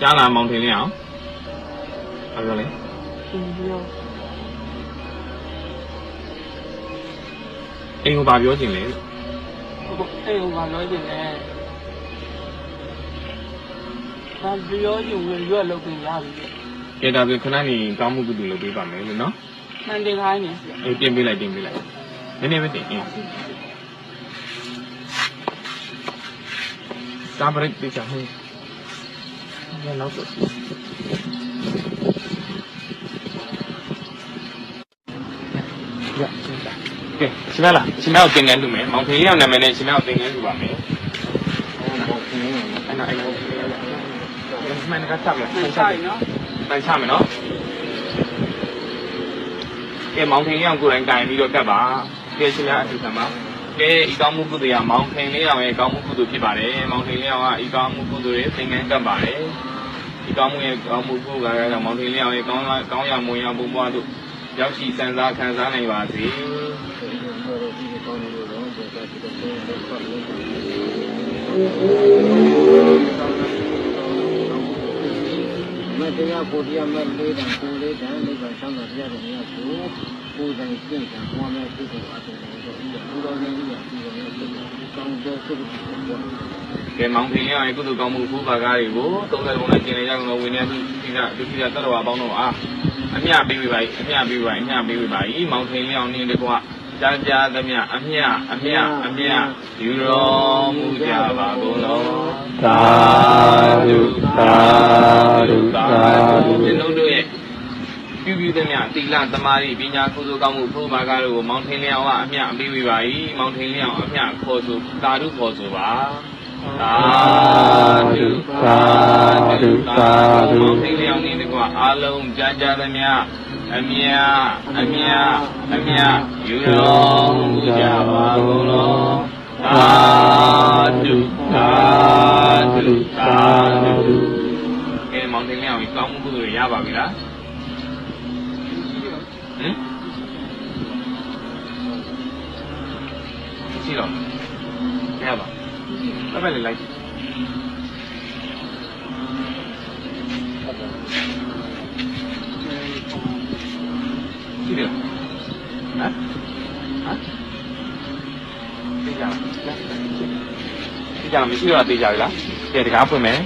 ကြားလာမောင်ထင်လင်းအောင်ဘာပြောလဲရှင်ပြောအိမ်ကိုဘာပြောချင်လဲလို့ဟိုအဲ့ဟိုမှာ nói chuyện လဲဘာပြောယူဝင်ရွက်လုပ်ပြီးရပြီကဲဒါဆိုခဏနေကောင်းမှုကုသိုလ်လုပ်ပေးပါမယ်လို့နော်မှန်တယ်ခိုင်းနေအေးပြင်ပေးလိုက်ပြင်ပေးလိုက်နည်းနည်းပဲတင်အင်းစာပရိတ်ပြချဟဲ့ ရနောက်တော့ရရှင်တာကဲရှင်မလားရှင်မကိုသင်ငန်းလူမယ်မောင်ဖေးရောက်နာမည်နဲ့ရှင်မကိုသင်ငန်းလူပါမယ်အဲ့နော်အဲ့နော်မင်းကစပ်လာမှန်စပ်ဆိုင်နော်ပန်ချမယ်နော်ကဲမောင်ထင်လေးအောင်ကိုယ်တိုင်တိုင်ပြီးတော့ကတ်ပါကဲရှင်များအထူးခံပါ ကဲဤကောင်းမှုကုသိုလ်ရမောင်ထင်လေးအောင်ရဲ့ကောင်းမှုကုသိုလ်ဖြစ်ပါတယ်မောင်ထင်လေးအောင်ကဤကောင်းမှုကုသိုလ်ရဲ့သင်္ကန်းကတ်ပါတယ်ဤကောင်းမှုရဲ့ကောင်းမှုကုသိုလ်ကမောင်ထင်လေးအောင်ရဲ့ကောင်းကောင်းရမွန်ရဘုံဘွားတို့ရောက်ရှိစံစားခံစားနိုင်ပါစေ တရားကိုတရားမဲ့လေးတန်ကိုလေးတန်နိဗ္ဗာန်ဆောင်တာတရားတော်များကိုကိုယ်တိုင်ကျင့်ကြံပွားများပြုလုပ်အပ်တယ်တော့ဒီလိုတော်ရင်းကြီးဒီလိုမျိုးဖြစ်တယ်ကောင်းတဲ့သုခကိုပြောကဲမောင်ထင်လေးအောင်ရဲ့ကုသိုလ်ကောင်းမှုဖူးပါကားတွေကိုသုံးသက်လုံးနဲ့ကျင်လည်ကြကုန်သောဝိနည်းသူသီလဒုက္ခိတတ္တဝါပေါင်းတို့အားအမြပေးပေးပါ၏အမြပေးပါ၏အမြပေးပေးပါ၏မောင်ထင်လေးအောင်နေတကွကြားကြားသမျှအမြအမြအမြယူတော်မူကြပါကုန်သောသာဓုသာဓု သာဓုကျွန်ုပ်တို့ရဲ့ပြုပြုသမျှသီလသမာဓိပညာကုသိုလ်ကောင်းမှုဘုရားကားတို့ကိုမောင်ထင်လျောင်ကအမြအပေးပေးပါ၏မောင်ထင်လျောင်အမြခေါ်ဆိုသာဓုခေါ်ဆိုပါသာဓုသာဓုသာဓုမောင်ထင်လျောင်နေတကွာအားလုံးကြားကြားသမျှအမြအမြအမြယူတော်မူကြပါကုန်သောသာဓုသာဓုသာဓုကဲ မောင်တင်လျောင်ကောင်းမှုကုသိုလ်ရပါပြီလားဟမ်ရှိတော့ရပါဘယ်ပဲလိုက်ရှိတယ်ဟမ်ဟမ်သိကြလားသိကြလားမရှိတော့သိကြပြီလားကဲတကားဖွင့်မယ်